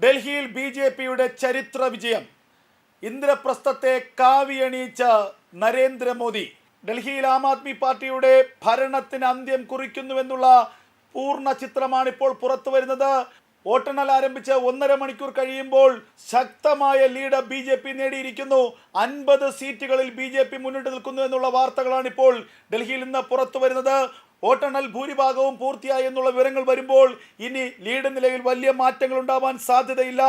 ഡൽഹിയിൽ B J പിയുടെ ചരിത്ര വിജയം ഇന്ദ്രപ്രസ്ഥത്തെ കാവിയണിയിച്ച നരേന്ദ്രമോദി ഡൽഹിയിൽ ആം ആദ്മി പാർട്ടിയുടെ ഭരണത്തിന് അന്ത്യം കുറിക്കുന്നുവെന്നുള്ള പൂർണ ചിത്രമാണ് ഇപ്പോൾ പുറത്തു വരുന്നത്. വോട്ടെണ്ണൽ ആരംഭിച്ച് ഒന്നര മണിക്കൂർ കഴിയുമ്പോൾ ശക്തമായ ലീഡ് ബി ജെ പി നേടിയിരിക്കുന്നു. അൻപത് സീറ്റുകളിൽ ബി ജെ പി മുന്നിട്ട് നിൽക്കുന്നു എന്നുള്ള വാർത്തകളാണ് ഇപ്പോൾ ഡൽഹിയിൽ നിന്ന് പുറത്തു വരുന്നത്. വോട്ടെണ്ണൽ ഭൂരിഭാഗവും പൂർത്തിയായി എന്നുള്ള വിവരങ്ങൾ വരുമ്പോൾ ഇനി ലീഡ് നിലയിൽ വലിയ മാറ്റങ്ങൾ ഉണ്ടാവാൻ സാധ്യതയില്ല.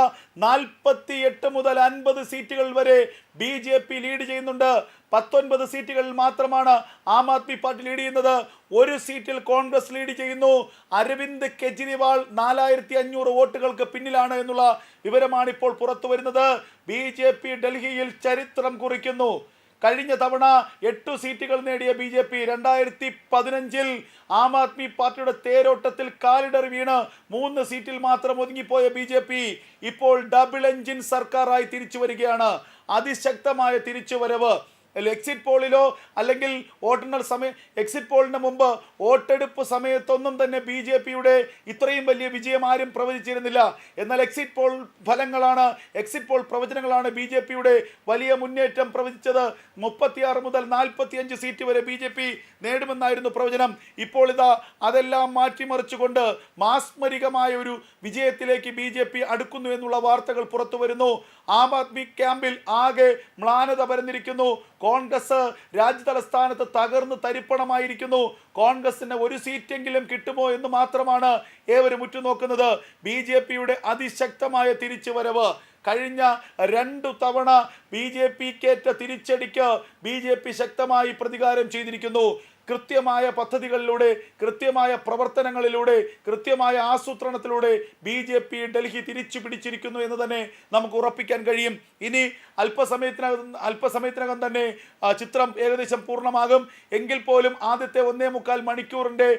നാൽപ്പത്തി എട്ട് മുതൽ അൻപത് സീറ്റുകൾ വരെ ബി ജെ പി ലീഡ് ചെയ്യുന്നുണ്ട്. പത്തൊൻപത് സീറ്റുകളിൽ മാത്രമാണ് ആം ആദ്മി പാർട്ടി ലീഡ് ചെയ്യുന്നത്. ഒരു സീറ്റിൽ കോൺഗ്രസ് ലീഡ് ചെയ്യുന്നു. അരവിന്ദ് കെജ്രിവാൾ നാലായിരത്തി അഞ്ഞൂറ് വോട്ടുകൾക്ക് പിന്നിലാണ് എന്നുള്ള വിവരമാണ് ഇപ്പോൾ പുറത്തു വരുന്നത് ബി ഡൽഹിയിൽ ചരിത്രം കുറിക്കുന്നു. കഴിഞ്ഞ തവണ എട്ടു സീറ്റുകൾ നേടിയ ബി ജെ പി രണ്ടായിരത്തി പതിനഞ്ചിൽ ആം ആദ്മി പാർട്ടിയുടെ തേരോട്ടത്തിൽ കാലിടർ വീണ് മൂന്ന് സീറ്റിൽ മാത്രം ഒതുങ്ങിപ്പോയ ബി ജെ പി ഇപ്പോൾ ഡബിൾ എഞ്ചിൻ സർക്കാരായി തിരിച്ചു വരികയാണ്. അതിശക്തമായ തിരിച്ചുവരവ് എക്സിറ്റ് പോളിലോ അല്ലെങ്കിൽ വോട്ടെണ്ണൽ സമയം എക്സിറ്റ് പോളിന് മുമ്പ് വോട്ടെടുപ്പ് സമയത്തൊന്നും തന്നെ ബി ജെ പിയുടെ ഇത്രയും വലിയ വിജയം ആരും പ്രവചിച്ചിരുന്നില്ല. എന്നാൽ എക്സിറ്റ് പോൾ ഫലങ്ങളാണ് എക്സിറ്റ് പോൾ പ്രവചനങ്ങളാണ് ബി ജെ പിയുടെ വലിയ മുന്നേറ്റം പ്രവചിച്ചത്. മുപ്പത്തിയാറ് മുതൽ നാൽപ്പത്തിയഞ്ച് സീറ്റ് വരെ ബി ജെ പി നേടുമെന്നായിരുന്നു പ്രവചനം. ഇപ്പോൾ ഇതാ അതെല്ലാം മാറ്റിമറിച്ചുകൊണ്ട് മാസ്മരികമായ ഒരു വിജയത്തിലേക്ക് ബി ജെ പി അടുക്കുന്നു എന്നുള്ള വാർത്തകൾ പുറത്തു വരുന്നു. ആം ആദ്മി ക്യാമ്പിൽ ആകെ മ്ലാനത പരന്നിരിക്കുന്നു. കോൺഗ്രസ് രാജ്യ തലസ്ഥാനത്ത് തകർന്ന് തരിപ്പണമായിരിക്കുന്നു. കോൺഗ്രസിന് ഒരു സീറ്റെങ്കിലും കിട്ടുമോ എന്ന് മാത്രമാണ് ഏവരും ഉറ്റുനോക്കുന്നത്. ബി ജെ പിയുടെ അതിശക്തമായ തിരിച്ചുവരവ്. കഴിഞ്ഞ രണ്ടു തവണ ബി ജെ പിക്കേറ്റ തിരിച്ചടിക്ക് ബി ജെ പി ശക്തമായി പ്രതികാരം ചെയ്തിരിക്കുന്നു. കൃത്യമായ പദ്ധതികളിലൂടെ കൃത്യമായ പ്രവർത്തനങ്ങളിലൂടെ കൃത്യമായ ആസൂത്രണത്തിലൂടെ ബി ജെ പി ഡൽഹി തിരിച്ചു പിടിച്ചിരിക്കുന്നു എന്ന് തന്നെ നമുക്ക് ഉറപ്പിക്കാൻ കഴിയും. ഇനി അല്പസമയത്തിനകം അല്പസമയത്തിനകം തന്നെ ചിത്രം ഏകദേശം പൂർണമാകും. എങ്കിൽ പോലും ആദ്യത്തെ ഒന്നേ മുക്കാൽ മണിക്കൂറിന്റെ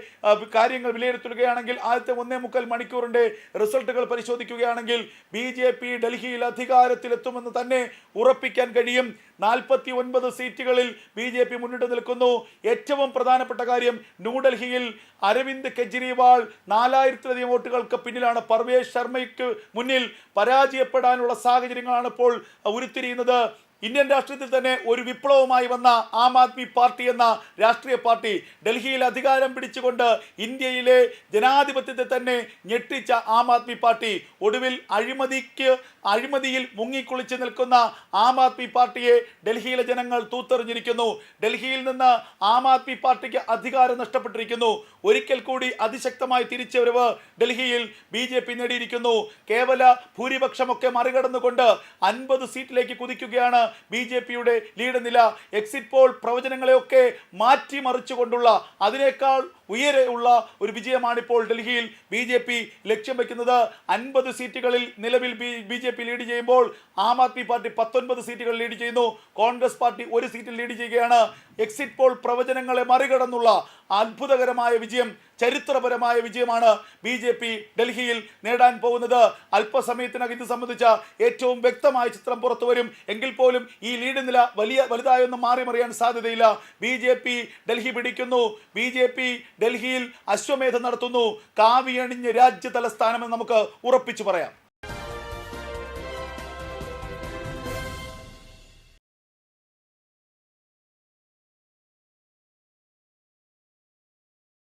കാര്യങ്ങൾ വിലയിരുത്തുകയാണെങ്കിൽ ആദ്യത്തെ ഒന്നേ മുക്കാൽ മണിക്കൂറിന്റെ റിസൾട്ടുകൾ പരിശോധിക്കുകയാണെങ്കിൽ ബി ജെ പി ഡൽഹിയിൽ അധികാരത്തിലെത്തുമെന്ന് തന്നെ ഉറപ്പിക്കാൻ കഴിയും. നാൽപ്പത്തി ഒൻപത് സീറ്റുകളിൽ ബി ജെ പി മുന്നിട്ട് നിൽക്കുന്നു. ഏറ്റവും പ്രധാനപ്പെട്ട കാര്യം ന്യൂഡൽഹിയിൽ അരവിന്ദ് കെജ്രിവാൾ നാലായിരത്തിലധികം വോട്ടുകൾക്ക് പിന്നിലാണ്. പർവേഷ് ശർമ്മയ്ക്ക് മുന്നിൽ പരാജയപ്പെടാനുള്ള സാഹചര്യങ്ങളാണ് ഇപ്പോൾ ഉരുത്തിരിയുന്നത്. ഇന്ത്യൻ രാഷ്ട്രീയത്തിൽ തന്നെ ഒരു വിപ്ലവമായി വന്ന ആം ആദ്മി പാർട്ടി എന്ന രാഷ്ട്രീയ പാർട്ടി ഡൽഹിയിൽ അധികാരം പിടിച്ചുകൊണ്ട് ഇന്ത്യയിലെ ജനാധിപത്യത്തെ തന്നെ ഞെട്ടിച്ച ആം ആദ്മി പാർട്ടി ഒടുവിൽ അഴിമതിക്ക് അഴിമതിയിൽ മുങ്ങിക്കുളിച്ച് നിൽക്കുന്ന ആം ആദ്മി പാർട്ടിയെ ഡൽഹിയിലെ ജനങ്ങൾ തൂത്തെറിഞ്ഞിരിക്കുന്നു. ഡൽഹിയിൽ നിന്ന് ആം ആദ്മി പാർട്ടിക്ക് അധികാരം നഷ്ടപ്പെട്ടിരിക്കുന്നു. ഒരിക്കൽ കൂടി അതിശക്തമായി തിരിച്ചുവരവ് ഡൽഹിയിൽ ബി ജെ പി നേടിയിരിക്കുന്നു. കേവല ഭൂരിപക്ഷമൊക്കെ മറികടന്നുകൊണ്ട് അൻപത് സീറ്റിലേക്ക് കുതിക്കുകയാണ് ബി ജെ പിയുടെ ലീഡ് നില എക്സിറ്റ് പോൾ പ്രവചനങ്ങളെയൊക്കെ മാറ്റിമറിച്ചുകൊണ്ടുള്ള അതിനേക്കാൾ ഉയരെയുള്ള ഒരു വിജയമാണ് ഇപ്പോൾ ഡൽഹിയിൽ ബി ജെ പി ലക്ഷ്യം വെക്കുന്നത്. അൻപത് സീറ്റുകളിൽ നിലവിൽ ബി ജെ പി ലീഡ് ചെയ്യുമ്പോൾ ആം ആദ്മി പാർട്ടി പത്തൊൻപത് സീറ്റുകൾ ലീഡ് ചെയ്യുന്നു. കോൺഗ്രസ് പാർട്ടി ഒരു സീറ്റിൽ ലീഡ് ചെയ്യുകയാണ്. എക്സിറ്റ് പോൾ പ്രവചനങ്ങളെ മറികടന്നുള്ള അത്ഭുതകരമായ വിജയം ചരിത്രപരമായ വിജയമാണ് ബി ജെ പി ഡൽഹിയിൽ നേടാൻ പോകുന്നത്. അല്പസമയത്തിനകം ഇത് സംബന്ധിച്ച ഏറ്റവും വ്യക്തമായ ചിത്രം പുറത്തു വരും. എങ്കിൽ പോലും ഈ ലീഡ് നില വലിയ വലുതായൊന്നും മാറി മറിയാൻ സാധ്യതയില്ല. ബി ജെ പി ഡൽഹി പിടിക്കുന്നു. ബി ജെ പി ഡൽഹിയിൽ അശ്വമേധം നടത്തുന്നു. കാവിയണിഞ്ഞ് രാജ്യ തലസ്ഥാനമെന്ന് നമുക്ക് ഉറപ്പിച്ചു പറയാം.